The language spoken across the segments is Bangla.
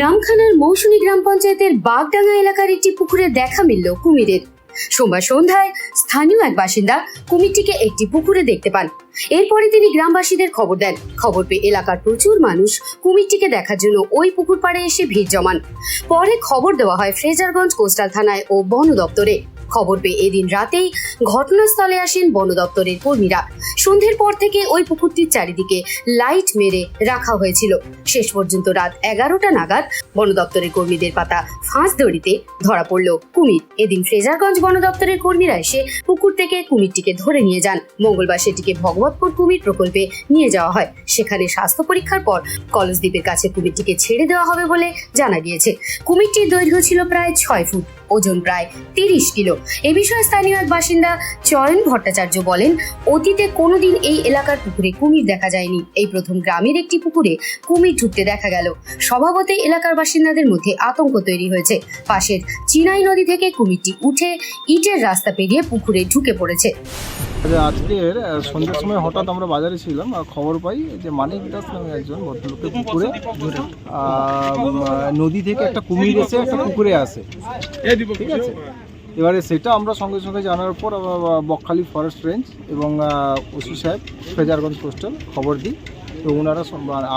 নামখানার মৌসুমী গ্রাম পঞ্চায়েতের বাগডাঙ্গা এলাকার একটি পুকুরে দেখা মিলল কুমিরের। সোমবার সন্ধ্যায় স্থানীয় এক বাসিন্দা কুমিরটিকে একটি পুকুরে দেখতে পান। এরপরে তিনি গ্রামবাসীদের খবর দেন। খবর পেয়ে এলাকার প্রচুর মানুষ কুমিরটিকে দেখার জন্য ওই পুকুর পাড়ে এসে ভিড় জমান। পরে খবর দেওয়া হয় ফ্রেজারগঞ্জ কোস্টাল থানায় ও বন দপ্তরে। খবর পেয়ে এদিন রাতেই ঘটনাস্থলে আসেন বন দপ্তরের কর্মীরা। সন্ধ্যের পর থেকে ওই পুকুরটির চারিদিকে লাইট মেরে রাখা হয়েছিল। শেষ পর্যন্ত রাত এগারোটা নাগাদ বন দপ্তরের কর্মীদের পাতা ফাঁস দড়িতে ধরা পড়ল কুমির। এদিন ফ্রেজারগঞ্জ বন দপ্তরের কর্মীরা এসে পুকুর থেকে কুমিরটিকে ধরে নিয়ে যান। মঙ্গলবার সেটিকে ভগবতপুর কুমির প্রকল্পে নিয়ে যাওয়া হয়। সেখানে স্বাস্থ্য পরীক্ষার পর কলসদ্বীপের কাছে কুমিরটিকে ছেড়ে দেওয়া হবে বলে জানা গিয়েছে। কুমিরটির দৈর্ঘ্য ছিল প্রায় ছয় ফুট, ওজন প্রায় তিরিশ কিলো। এ বিষয়ে স্থানীয় এক বাসিন্দা চয়ন ভট্টাচার্য বলেন, অতীতে কোনোদিন এই এলাকার পুকুরে কুমির দেখা যায়নি। এই প্রথম গ্রামের একটি পুকুরে কুমির ঢুকতে দেখা গেল। স্বভাবতই এলাকার বাসিন্দাদের মধ্যে আতঙ্ক তৈরি হয়েছে। পাশের চিনাই নদী থেকে কুমিরটি উঠে ইটের রাস্তা পেরিয়ে পুকুরে ঢুকে পড়েছে। আচ্ছা আজকের সন্ধ্যের সময় হঠাৎ আমরা বাজারে ছিলাম, আর খবর পাই যে মানিক দাস নামে একজন ভদ্রলোকের পুকুরে নদী থেকে একটা কুমির এসে একটা পুকুরে আসে ঠিক আছে? এবারে সেটা আমরা সঙ্গে সঙ্গে জানার পর বকখালি ফরেস্ট রেঞ্জ এবং ওসি সাহেব, ফেজারগঞ্জ পোস্টাল খবর দিই তো ওনারা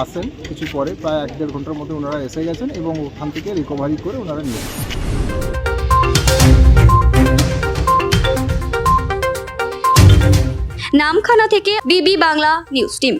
আসেন কিছু পরে, প্রায় এক দেড় ঘণ্টার মধ্যে ওনারা এসে গেছেন এবং ওখান থেকে রিকভারি করে ওনারা নিয়ে নামখানা থেকে বিবি বাংলা নিউজ টিম